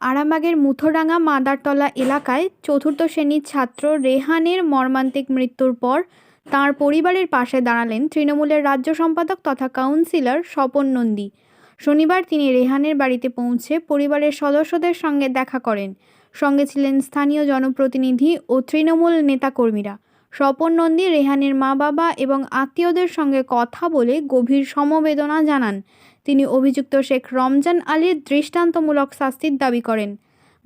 আরামবাগের মুথোডাঙ্গা মাদারতলা এলাকায় চতুর্থ শ্রেণির ছাত্র রেহানের মর্মান্তিক মৃত্যুর পর তাঁর পরিবারের পাশে দাঁড়ালেন তৃণমূলের রাজ্য সম্পাদক তথা কাউন্সিলর স্বপন নন্দী। শনিবার তিনি রেহানের বাড়িতে পৌঁছে পরিবারের সদস্যদের সঙ্গে দেখা করেন। সঙ্গে ছিলেন স্থানীয় জনপ্রতিনিধি ও তৃণমূল নেতাকর্মীরা। স্বপন নন্দী, রেহানের মা বাবা এবং আত্মীয়দের সঙ্গে কথা বলে গভীর সমবেদনা জানান। তিনি অভিযুক্ত শেখ রমজান আলীর দৃষ্টান্তমূলক শাস্তির দাবি করেন।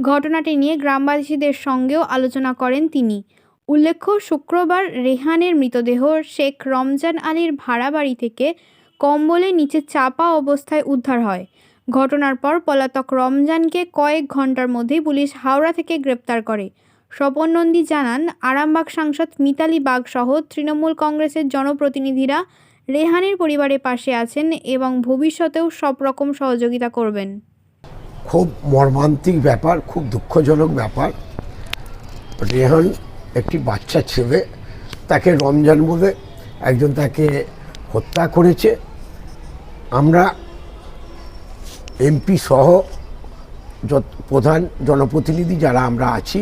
ঘটনাটি নিয়ে গ্রামবাসীদের সঙ্গেও আলোচনা করেন তিনি। উল্লেখ্য, শুক্রবার রেহানের মৃতদেহ শেখ রমজান আলীর ভাড়া বাড়ি থেকে কম্বলে নিচে চাপা অবস্থায় উদ্ধার হয়। ঘটনার পর পলাতক রমজানকে কয়েক ঘণ্টার মধ্যেই পুলিশ হাওড়া থেকে গ্রেপ্তার করে। স্বপন নন্দী জানান আরামবাগ সাংসদ মিতালি বাগ সহ তৃণমূল কংগ্রেসের জনপ্রতিনিধিরা রেহানের পরিবারের পাশে আছেন এবং ভবিষ্যতেও সব রকম সহযোগিতা করবেন। খুব মর্মান্তিক ব্যাপার, খুব দুঃখজনক ব্যাপার। রেহান একটি বাচ্চা ছেলে, তাকে রমজান বলে একজন তাকে হত্যা করেছে। আমরা এমপি সহ প্রধান জনপ্রতিনিধি যারা আমরা আছি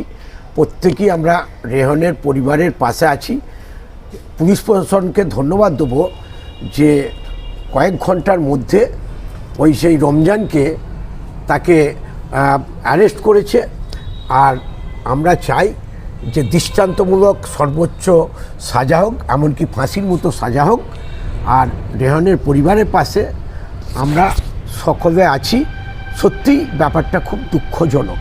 প্রত্যেকেই আমরা রেহনের পরিবারের পাশে আছি। পুলিশ প্রশাসনকে ধন্যবাদ দেবো যে কয়েক ঘণ্টার মধ্যে ওই সেই রমজানকে তাকে অ্যারেস্ট করেছে। আর আমরা চাই যে দৃষ্টান্তমূলক সর্বোচ্চ সাজা হোক, এমনকি ফাঁসির মতো সাজা হোক। আর রেহনের পরিবারের পাশে আমরা সকলে আছি। সত্যি ব্যাপারটা খুব দুঃখজনক।